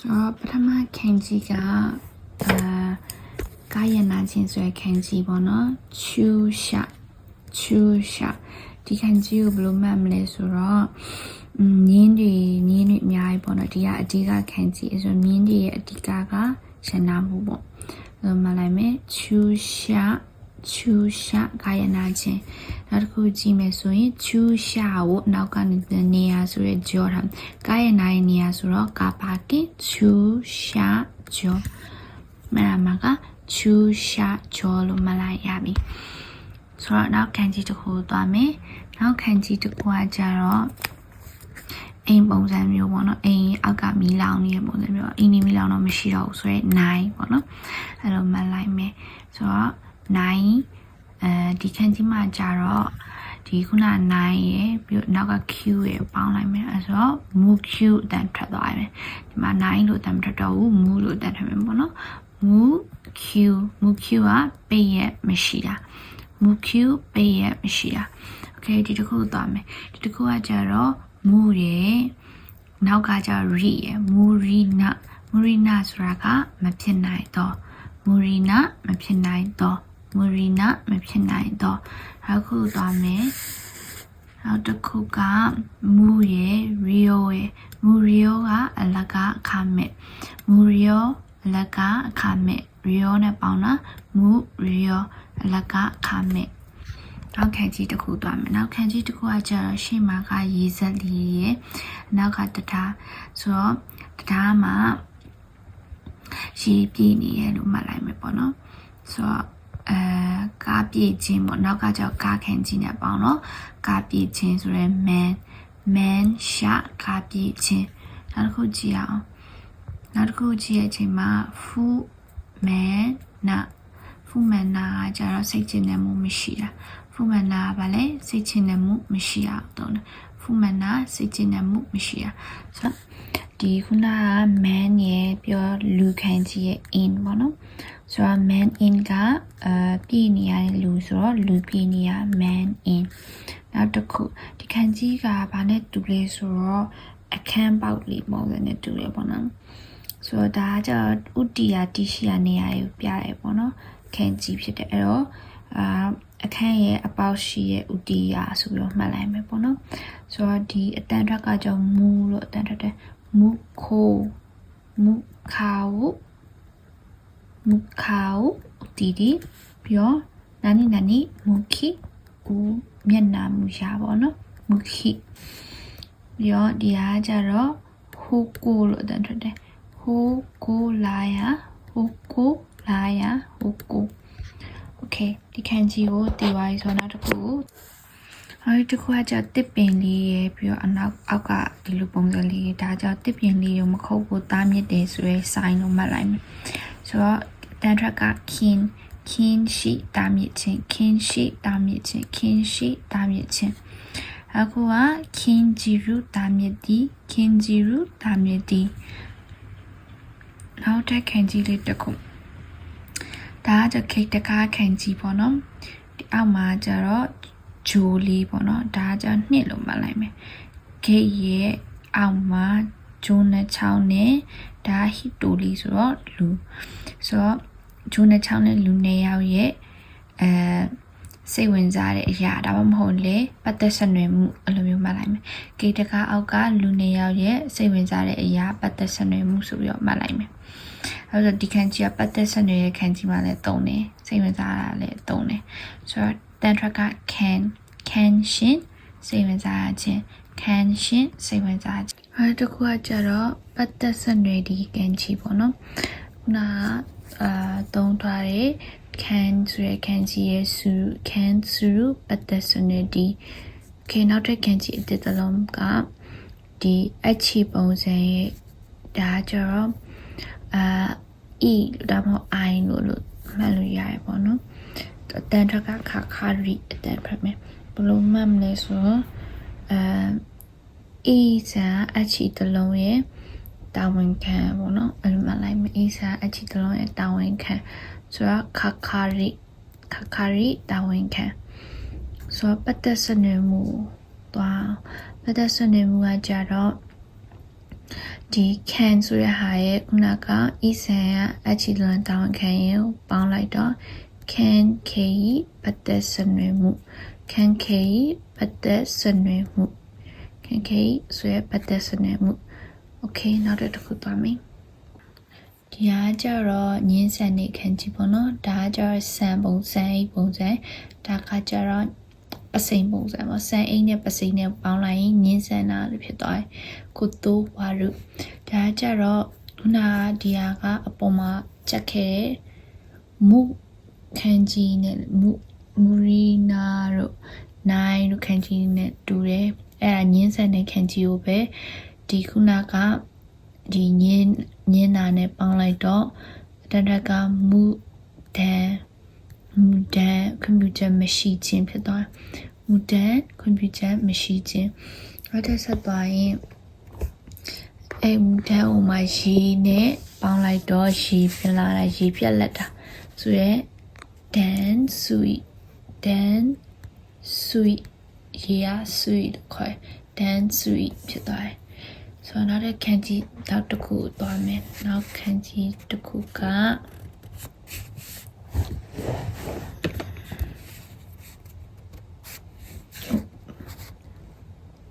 ဆိုတော့ပထမခန်းကြီးကအာကာယနာချင်းဆိုရခန်းကြီးပေါ့နော်ချူရှာချူရှာဒီခန်းကြီးကိုဘယ်လိုမှတ်မလဲဆိုတော့อืมမြင်းတွေမြင်းတွေအများကြီးပေါ့နော်ဒီကအဓိကခန်းကြီးဆိုတော့မြင်းတွေရဲ့အဓိကကရှင်းနာမှုပေါ့အဲ့တော့မှတ်လိုက်မယ်ချူရှာ ချူရှာကာယနာချင်းနောက်တစ်ခုကြည့်မယ်ဆိုရင်ချူရှာကိုနောက်ကနေနေရာဆိုရကြောထားကာယနာရဲ့နေရာဆိုတော့ကာပါကင်ချူရှာကြောမရမကချူရှာကြောလို့မလိုက်ရပြီဆိုတော့နောက်ခန်းကြီးတစ်ခုသွားမယ်နောက်ခန်းကြီးတစ်ခုကကြတော့အိမ်ပုံစံမျိုးပေါ့နော်အိမ်အောက်ကမီးလောင်နေတဲ့ပုံစံမျိုးအိမ်နေမီးလောင်တော့မရှိတော့ဘူးဆိုရဲ9ပေါ့နော်အဲ့လိုမှတ်လိုက်မယ်ဆိုတော့ 9အဲဒီခန်းကြီးမှာကြတော့ဒီခုန9ရယ်ပြီးတော့နောက်က Q ရယ်ပေါင်းလိုက်မယ်အဲ့ဆိုတော့ mu Q အတန်ထွက်သွားပြီဒီမှာ9လို့အတန်မထွက်တော့ဘူး mu လို့အတန်ထွက်မယ်ပေါ့နော် mu Q mu Q ကပိတ်ရက်မရှိတာ mu Q ပိတ်ရက်မရှိတာ okay ဒီတစ်ခုသွားမယ်ဒီတစ်ခုကကြတော့ mu ရယ်နောက်ကကြ ri ရယ် murina murina ဆိုတာကမဖြစ်နိုင်တော့ murina မဖြစ်နိုင်တော့ murina မဖြစ်နိုင်တော့နောက်ခုသွားမယ်နောက်တစ်ခုကမူရယ် rio ရယ်မူ rio ကအလကအခမဲ့မူ rio အလကအခမဲ့ rio နဲ့ပေါင်းတာမူ rio အလကအခမဲ့နောက်ခန်းကြီးတစ်ခုသွားမယ်နောက်ခန်းကြီးတစ်ခုကကျတော့ရှေ့မှာကရေစက်လေးရယ်နောက်ကတထားဆိုတော့တထားမှာရေပြည့်နေရလို့မှတ်လိုက်မယ်ပေါ့နော်ဆိုတော့အဲကား ပြည့်ခြင်းပေါ့နောက်ကကြောက်ကားခန်းကြီးနဲ့ပေါင်းတော့ကားပြည့်ခြင်းဆိုရဲ man man ရှာကားပြည့်ခြင်းနောက်တစ်ခုကြည့်အောင်နောက်တစ်ခုကြည့်ရချိန်မှာ fu man na fu man na ကကျတော့စိတ်ချနေမှုမရှိတာ fu man na ကဘာလဲစိတ်ချနေမှုမရှိအောင်တော့တယ် fu man na စိတ်ချနေမှုမရှိတာဆိုတော့ ဒီခုနက man ရဲ့ပြောလူခန်းကြီးရဲ့ in ပေါ့နော်ဆိုတော့ man in ကအာပြည်နေရတဲ့လူဆိုတော့လူပြည်နေရ man in နောက်တစ်ခုဒီခန်းကြီးကဘာနဲ့တူလဲဆိုတော့အခန်းပေါက်လေးပုံစံနဲ့တူတယ်ပေါ့နော်ဆိုတော့ဒါကကျဥတီယာတီရှိယာနေရာကိုပြရဲပေါ့နော်ခန်းကြီးဖြစ်တယ်အဲ့တော့အာအခန်းရဲ့အပေါက်ရှိရဲ့ဥတီယာဆိုပြီးတော့မှတ်လိုက်မယ်ပေါ့နော်ဆိုတော့ဒီအတန်ထွက်ကကြောင့်မူလို့အတန်ထွက်တယ် မူခိုမူခါဝမူခါဝတီတီပြီးတော့နာနီနာနီမူခိဦးမျက်နှာမူရှာပေါ့နော်မူခိပြီးတော့ဒီဟာကျတော့ဟိုကိုလို့အတန်ထွက်တယ်ဟိုကိုလာယာဟိုကိုလာယာဟိုကိုโอเคဒီခန်းကြီးကိုတည်ပါပြီဆိုတော့နောက်တစ်ခု အဲဒီတစ်ခုကじゃတစ်ပင်လေးရယ်ပြီးတော့အနောက်အောက်ကဒီလိုပုံစံလေးဒါကြောင့်တစ်ပင်လေးကိုမခုတ်ဖို့တားမြစ်တယ်ဆိုရဲ sign လို့မှတ်လိုက်မယ်ဆိုတော့တန်ထက်က kin kin ရှိတားမြစ်ခြင်း kin ရှိတားမြစ်ခြင်း kin ရှိတားမြစ်ခြင်းအခုက kin jiru တားမြစ်ဒီ kin jiru တားမြစ်ဒီနောက်ထပ်ခန်းကြီးလေးတစ်ခုဒါကကြခိတ်တကားခန်းကြီးပေါ့နော်ဒီအောက်မှာကျတော့ ဂျိုလေးပေါ့နော်ဒါကကြနှစ်လို့မှတ်လိုက်မယ်ဂိတ်ရဲ့အောက်မှာဂျိုးနဲ့ချောင်းနဲ့ဒါဟီတိုလေးဆိုတော့လူဆိုတော့ဂျိုးနဲ့ချောင်းနဲ့လူနေရောက်ရဲ့အဲစိတ်ဝင်စားတဲ့အရာဒါမှမဟုတ်လေပတ်သက်ဆက်နွယ်မှုအဲ့လိုမျိုးမှတ်လိုက်မယ်ဂိတ်တကားအောက်ကလူနေရောက်ရဲ့စိတ်ဝင်စားတဲ့အရာပတ်သက်ဆက်နွယ်မှုဆိုပြီးတော့မှတ်လိုက်မယ်အဲ့တော့ဒီခန်းကြီးကပတ်သက်ဆက်နွယ်ရဲ့ခန်းကြီးမှလည်းတုံတယ်စိတ်ဝင်စားတာလည်းတုံတယ်ဆိုတော့ တန်ထက်က can can ရှင်စိတ်ဝင်စားခြင်း can ရှင်စိတ်ဝင်စားခြင်းအဲ့တခုကကြတော့ပတ်သက်ဆက်နွယ်ဒီကန်ချီပေါ့နော်ခုနကအာသုံးထားတဲ့ can ဆိုရယ် can ကြီးရဲ့ su can su ပတ်သက်ဆက်နွယ်ဒီ okay နောက်ထပ် can ကြီးအတစ်တလုံးကဒီအချီပုံစံရဲ့ဒါကြတော့အာ e ဒါမှမဟုတ် i လို့လို့မှတ်လို့ရတယ်ပေါ့နော် အတန်ထက်ကခါခါရီအတန်ဖက်မယ်ဘလို့မှတ်မလဲဆိုတော့အဲ e ဆာအချီတလုံးရဲ့တာဝန်ခံပေါ့နော်အဲ့လိုမှတ်လိုက်မယ် e ဆာအချီတလုံးရဲ့တာဝန်ခံဆိုတော့ခါခါရီခါခါရီတာဝန်ခံဆိုတော့ပတ်သက်စနွယ်မှုသွားပတ်သက်စနွယ်မှုကကြတော့ဒီ can ဆိုရဟာရဲ့ခုနက e ဆန်ကအချီလွန်တောင်းခံရင်ပေါင်းလိုက်တော့ can k ပတ်သက်ဆွနွေးမှု can k ပတ်သက်ဆွနွေးမှု can k ဆိုရပတ်သက်ဆွနွေးမှု okay နောက်တစ်ခုသွားမယ်ဒီဟာကြတော့ညင်းဆန်နေခံကြည့်ပေါ့နော်ဒါကကြတော့ဆန်ပုံစံအိတ်ပုံစံဒါကကြတော့ပစိန်ပုံစံပေါ့ဆန်အိတ်နဲ့ပစိန်နဲ့ပေါင်းလိုက်ရင်ညင်းဆန်တာလို့ဖြစ်သွားတယ်ကိုတိုးဝါရုဒါကကြတော့ခုနဒီဟာကအပေါ်မှာချက်ခဲ့မူ ခံကြီးနဲ့မူမူရီနာတို့နိုင်တို့ခံကြီးနဲ့တူတယ်အဲ့ဒါညင်းဆန်တဲ့ခံကြီးကိုပဲဒီခုနကဒီညင်းညင်းနာနဲ့ပေါင်းလိုက်တော့တတကမူဒန်မူဒန်ကွန်ပျူတာမရှိခြင်းဖြစ်သွားမူဒန်ကွန်ပျူတာမရှိခြင်းနောက်ထပ်ဆက်သွားရင်အဲ့မူဒန်ဟိုမှာရီနဲ့ပေါင်းလိုက်တော့ရီဖြစ်လာတာရီပြက်လက်တာဆိုရဲ dan sweet dan sweet ရေရ sweet ခေါ် dan sweet ဖြစ်သွားတယ်ဆိုတော့နောက်တဲ့ခန်းကြီးနောက်တစ်ခုသွားမယ်နောက်ခန်းကြီးတစ်ခုက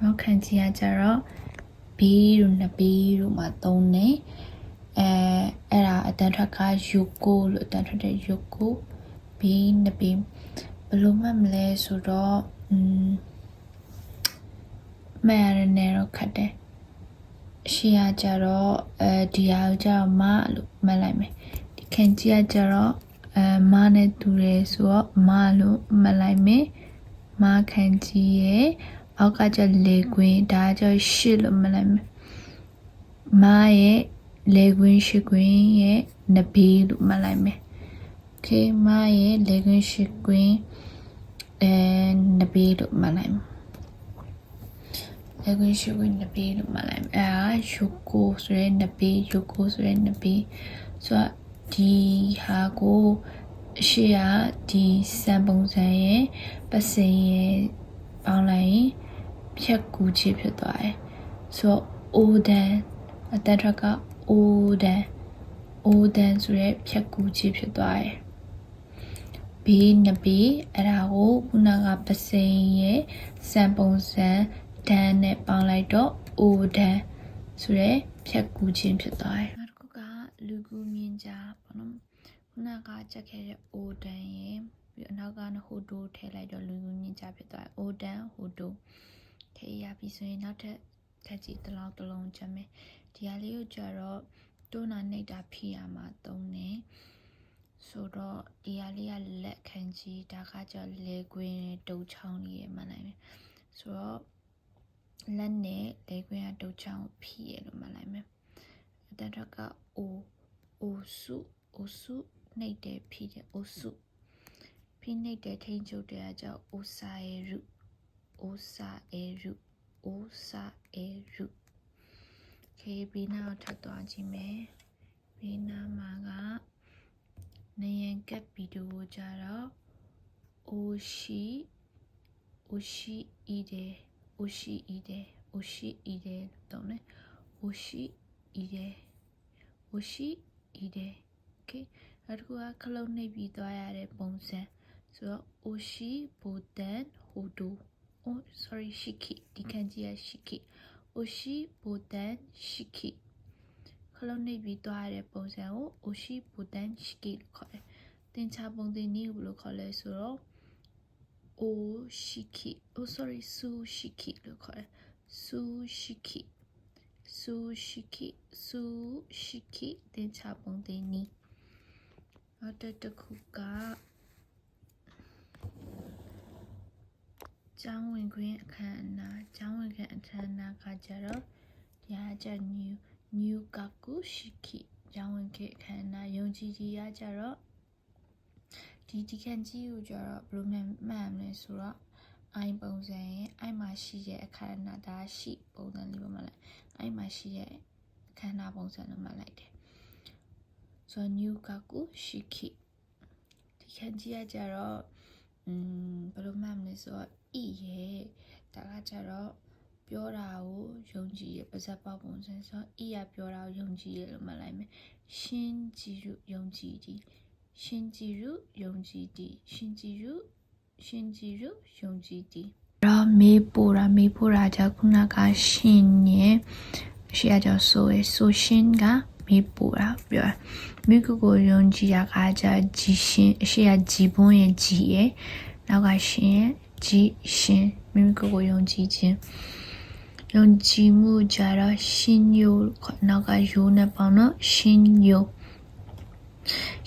နောက်ခန်းကြီးကကြတော့ B တို့နှစ် B တို့မှာသုံးနေအဲအဲ့ဒါအတန်ထွက်က Yoko လို့အတန်ထွက်တဲ့ Yoko B နှစ် B ဘယ်လိုမှမလဲဆိုတော့อืมမရရနေတော့ခတ်တယ်ရှေ့ကကြတော့အဲဒီဟာကိုကြတော့မလို့မှတ်လိုက်မယ်ဒီခင်ကြီးကကြတော့အဲမနဲ့တူတယ်ဆိုတော့မလို့မှတ်လိုက်မယ်မခံကြီးရဲ့အောက်ကကျလေကွင်းဒါကျရှစ်လို့မှတ်လိုက်မယ်မရဲ့လေကွင်းရှစ်ကွင်းရဲ့နဘေးလို့မှတ်လိုက်မယ် ခေမရဲ့လေခွင်းရှိခွင်းအဲနဘေးလို့မှတ်လိုက်လေခွင်းရှိခွင်းနဘေးလို့မှတ်လိုက်အဲဟာယိုကိုဆိုရဲနဘေးယိုကိုဆိုရဲနဘေးဆိုတော့ဒီဟာကိုအရှိကဒီစံပုံစံရဲ့ပစင်ရဲ့ပေါင်းလိုက်ရင်ဖြက်ကူချစ်ဖြစ်သွားတယ်ဆိုတော့အိုဒန်အတန်ထွက်ကအိုဒန်အိုဒန်ဆိုရဲဖြက်ကူချစ်ဖြစ်သွားတယ် ဘေးနှစ်ဘေးအဲ့ဒါကိုခုနကပစိန်ရဲ့စံပုံစံဒန်နဲ့ပေါင်းလိုက်တော့ odan ဆိုရဲဖြတ်ကူခြင်းဖြစ်သွားတယ်နောက်တစ်ခုကလူကူမြင်ကြပေါ့နော်ခုနကချက်ခဲ့တဲ့ odan ရဲ့ပြီးအနောက်ကဟိုတိုးထည့်လိုက်တော့လူကူမြင်ကြဖြစ်သွားတယ် odan ဟိုတိုးထည့်ရပြီဆိုရင်နောက်ထပ်ထပ်ကြည့်တစ်လောက်တစ်လုံးချက်မယ်ဒီဟာလေးကိုကြတော့တိုးနာနေတာဖိရမှာသုံးနေ ဆိုတော့ဒီဟာလေးကလက်ခံကြီးဒါကကြလေကွင်းတုံချောင်းလေးရမှန်နိုင်မယ်ဆိုတော့လက်နဲ့လေကွင်းကတုံချောင်းဖိရလို့မှန်နိုင်မယ်အတတော့ကအိုအိုစုအိုစုနှိပ်တယ်ဖိတယ်အိုစုဖိနှိပ်တယ်ထိန်ချုပ်တယ်အကြောင်းအိုစာရရုအိုစာအေရုအိုစာအေရုခေဘီနာကိုထပ်သွားကြည့်မယ်ဘီနာမှာက နယံကပ်ဗီဒီယိုကြတော့ oshi oshi ide oshi ide oshi ide တော့ ਨੇ oshi ide oshi ide okay နောက်တစ်ခုကခလုံးနှိပ်ပြီးသွားရတဲ့ပုံစံဆိုတော့ oshi boden hodo oh sorry shiki ဒီခန်းကြီးက shiki oshi boden shiki ခလုံးနေပြီးသွားရတဲ့ပုံစံကို oshi botan shiki လို့ခေါ်တယ်။သင်္ချာပုံသင်နည်းကိုဘယ်လိုခေါ်လဲဆိုတော့ oshiki oh sorry sushiki လို့ခေါ်တယ်။ sushiki sushiki sushiki သင်္ချာပုံသင်နည်းနောက်တစ်ခုကကျောင်းဝင်ခွင့်အခမ်းအနားကျောင်းဝင်ခွင့်အခမ်းအနားကကြတော့ဒီဟာကျ new new kakushiki ကျောင်းဝင်ခွင့်အခမ်းအနားယုံကြည်ကြီးရကြတော့ဒီဒီကန်ကြီးကိုကြတော့ဘယ်လိုမှမှတ်မလဲဆိုတော့အိုင်ပုံစံရဲ့အိုင်မှာရှိတဲ့အခမ်းအနားဒါရှိပုံစံလေးပါမလားအိုင်မှာရှိတဲ့အခမ်းအနားပုံစံလို့မှတ်လိုက်တယ်ဆိုတော့ new kakushiki ဒီကန်ကြီးကကြတော့อืมဘယ်လိုမှမလဲဆိုတော့ဤရဲ့ဒါကကြတော့ ပြောတာကိုယုံကြည်ရပါဇက်ပေါပုံစံဆိုအိယာပြောတာကိုယုံကြည်ရလို့မှတ်လိုက်မယ်ရှင်းကြည်ရုယုံကြည်ဒီရှင်းကြည်ရုယုံကြည်ဒီရှင်းကြည်ရုရှင်းကြည်ရုယုံကြည်ဒီတော့မေးပို့တာမေးပို့တာကြောင့်ခုနကရှင်ညင်ရှေ့ကကြောင့်ဆိုရဆိုရှင်ကမေးပို့တာပြောမိကူကိုယုံကြည်ရကကြာဂျီရှင်အရှေ့ကဂျီဘွန်းရဲ့ဂျီရဲ့နောက်ကရှင်ရဲ့ဂျီရှင်မိမိကိုကိုယုံကြည်ခြင်း ယုံကြည်မှုကြတော့ရှင်ယိုနောက်ကယိုနဲ့ပေါ့နော်ရှင်ယို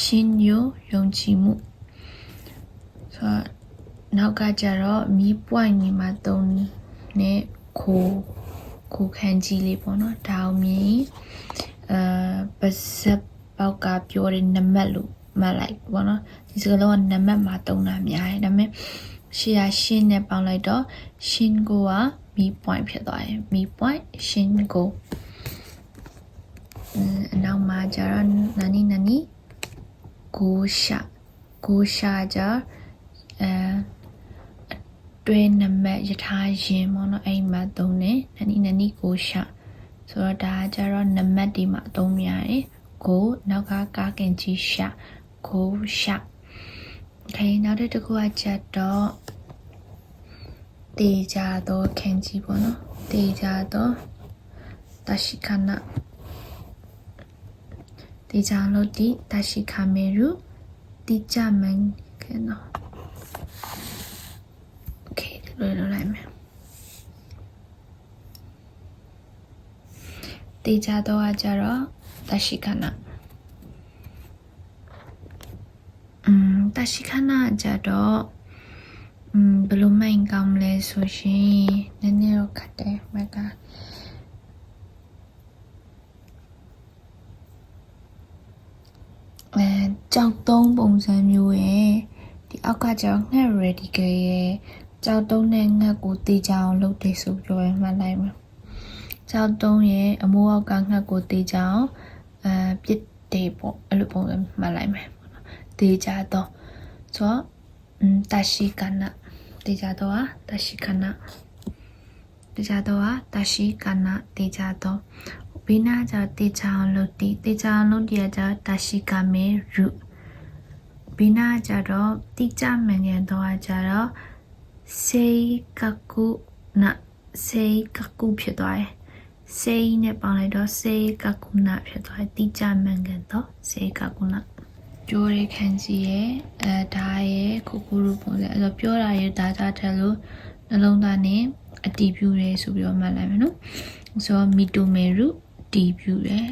ရှင်ယိုယုံကြည်မှုဆိုတော့နောက်ကကြတော့မီးပွိုင်နေမှာတုံးနဲ့ခိုးခိုးခန်းကြီးလေးပေါ့နော်ဒါအောင်မြင်အဲပါစပ်ပေါက်ကပြောတဲ့နံပါတ်လို့မှတ်လိုက်ပေါ့နော်ဒီစကားလုံးကနံပါတ်မှာတုံးတာများတယ်ဒါပေမဲ့ရှေ့ကရှင်းနဲ့ပေါင်းလိုက်တော့ရှင်းကိုက မီ point ဖြစ်သွားတယ်မီ point ရှင်းကိုအနောက်မှာကျတော့နာနီနာနီကိုရှာကိုရှာကြအဲတွဲနံပါတ်ယထာရင်ပေါ့နော်အဲ့မှာသုံးတယ်နာနီနာနီကိုရှာဆိုတော့ဒါကျတော့နံပါတ်ဒီမှာအသုံးများတယ်ကိုနောက်ကကားကင်ကြီးရှာကိုရှာ Okay နောက်တစ်ခုကချက်တော့ တေချာတော့ခန်းကြီးပေါ့နော်တေချာတော့တရှိခနာတေချာလို့ဒီတရှိခမေရုတိချမန်ကနော် Okay လွယ်လွယ်လိုက်မယ်တေချာတော့ကကြတော့တရှိခနာอืมတရှိခနာကြတော့ อืมဘယ်လိုမှန်ကောင်းမလဲဆိုရှင်နည်းနည်းတော့ခက်တယ်မကအဲကြောက်သုံးပုံစံမျိုးရဲ့ဒီအောက်ကကြောက်ငှက် radical ရဲ့ကြောက်သုံးနဲ့ငှက်ကိုတေချအောင်လုပ်တယ်ဆိုပြောရင်မှတ်လိုက်မှာကြောက်သုံးရဲ့အမိုးအောက်ကငှက်ကိုတေချအောင်အဲပြစ်တယ်ပေါ့အဲ့လိုပုံစံမှတ်လိုက်မယ်တေချတော့ဆိုတော့တရှိကနာ တေချာတော့တရှိကနာတေချာတော့တရှိကနာတေချာတော့ဘိနာကြတေချာအောင်လုပ်တီတေချာအောင်လုပ်တီကြတရှိကမေရုဘိနာကြတော့တိကြမငန်တော့ကြတော့စေကကုနာစေကကုဖြစ်သွားတယ်စေနဲ့ပေါင်းလိုက်တော့စေကကုနာဖြစ်သွားတယ်တိကြမငန်တော့စေကကုနာ ပြောတဲ့ခန်းကြီးရဲ့အဲဒါရဲ့ကိုကိုရူပုံစံအဲ့တော့ပြောတာရဲ့ဒါကြထက်လို့နှလုံးသားနဲ့အတီးပြူတယ်ဆိုပြီးတော့မှတ်လိုက်မယ်နော်ဆိုတော့မီတိုမေရုတီးပြူတယ်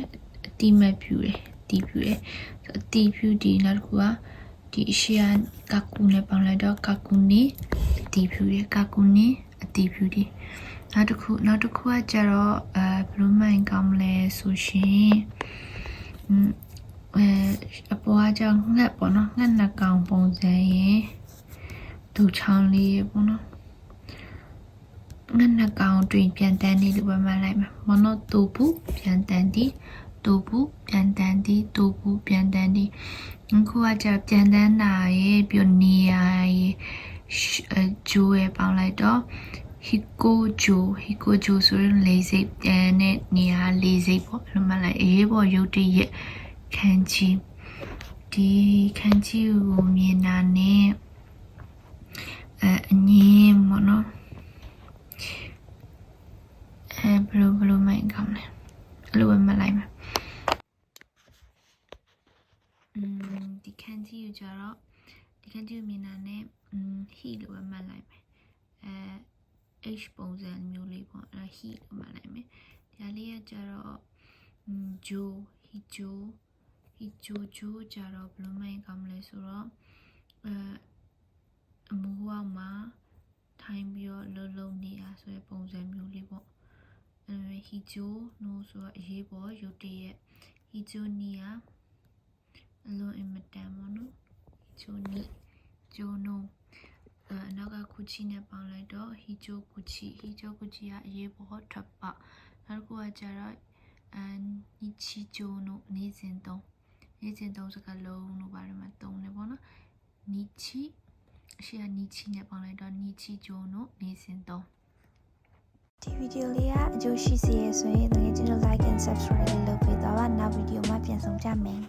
အတီးမပြူတယ်တီးပြူတယ်ဆိုအတီးပြူဒီနောက်တစ်ခုကဒီအရှိယကကူနဲ့ပေါင်းလိုက်တော့ကကူနေအတီးပြူတယ်ကကူနေအတီးပြူတယ်နောက်တစ်ခုနောက်တစ်ခုကကြတော့အဲဘယ်လိုမှန်ကောင်းမလဲဆိုရှင် အဲအပေါ်ကကြောင့်ငှက်ပေါ့နော်ငှက်နှကောင်ပုံစံရင်ဒူချောင်းလေးပေါ့နော်ငှက်နှကောင်တွင်ပြန်တန်းနေလို့ပဲမှတ်လိုက်မှာမနောတူဘူးပြန်တန်းဒီတူဘူးပြန်တန်းဒီတူဘူးပြန်တန်းဒီအခုကကြောင့်ပြန်တန်းတာရဲ့ပြီးနေရရဲ့ဂျိုးရဲ့ပေါင်းလိုက်တော့ဟီကိုဂျိုဟီကိုဂျိုဆိုရင်လေးစိတ်ပြန်တဲ့နေရာလေးစိတ်ပေါ့ဘယ်လိုမှလိုက်အေးပေါ်ရုပ်တရက် ခန်းကြီးဒီခန်းကြီးကိုမြင်တာနဲ့အဲအငင်းပေါ့နော်အဲဘလိုဘလိုမိုင်ကောင်းလဲအဲ့လိုပဲမလိုက်မှာอืมဒီခန်းကြီးကိုကြတော့ဒီခန်းကြီးကိုမြင်တာနဲ့อืม he လို့ပဲမှတ်လိုက်မယ်အဲ h ပုံစံမျိုးလေးပေါ့အဲ he လို့မှတ်လိုက်မယ်ဒီလေးကကြတော့อืม joe he joe ဒီဂျိုဂျိုကြတော့ဘယ်လိုမှန်ကောင်းမလဲဆိုတော့အဲအမိုးဝမှာထိုင်ပြီးတော့လှုပ်လှုပ်နေတာဆိုတဲ့ပုံစံမျိုးလေးပေါ့အဲဟီဂျိုနိုးဆိုတော့အရေးပေါ်ရုတ်တရက်ဟီဂျိုနီယာအလွန်အင်မတန်ပေါ့နော်ဟီဂျိုနီဂျိုနိုအနောက်ကကူချီနဲ့ပေါင်းလိုက်တော့ဟီဂျိုကူချီဟီဂျိုကူချီကအရေးပေါ်ထပ်ပနောက်တစ်ခုကကျတော့အန်နီချီဂျိုနိုနေစဉ်သုံး ရေးချင်းသုံးစကားလုံးလို့ပါတယ်မှာသုံးတယ်ပေါ့နော်နီချီအရှိကနီချီနဲ့ပေါင်းလိုက်တော့နီချီဂျိုနိုနေစဉ်သုံးဒီဗီဒီယိုလေးကအကျိုးရှိစေရဆိုရင်ငွေချင်းတို့ like and subscribe လုပ်ပေးတော့နောက်ဗီဒီယိုမှာပြန်ဆောင်ကြမယ်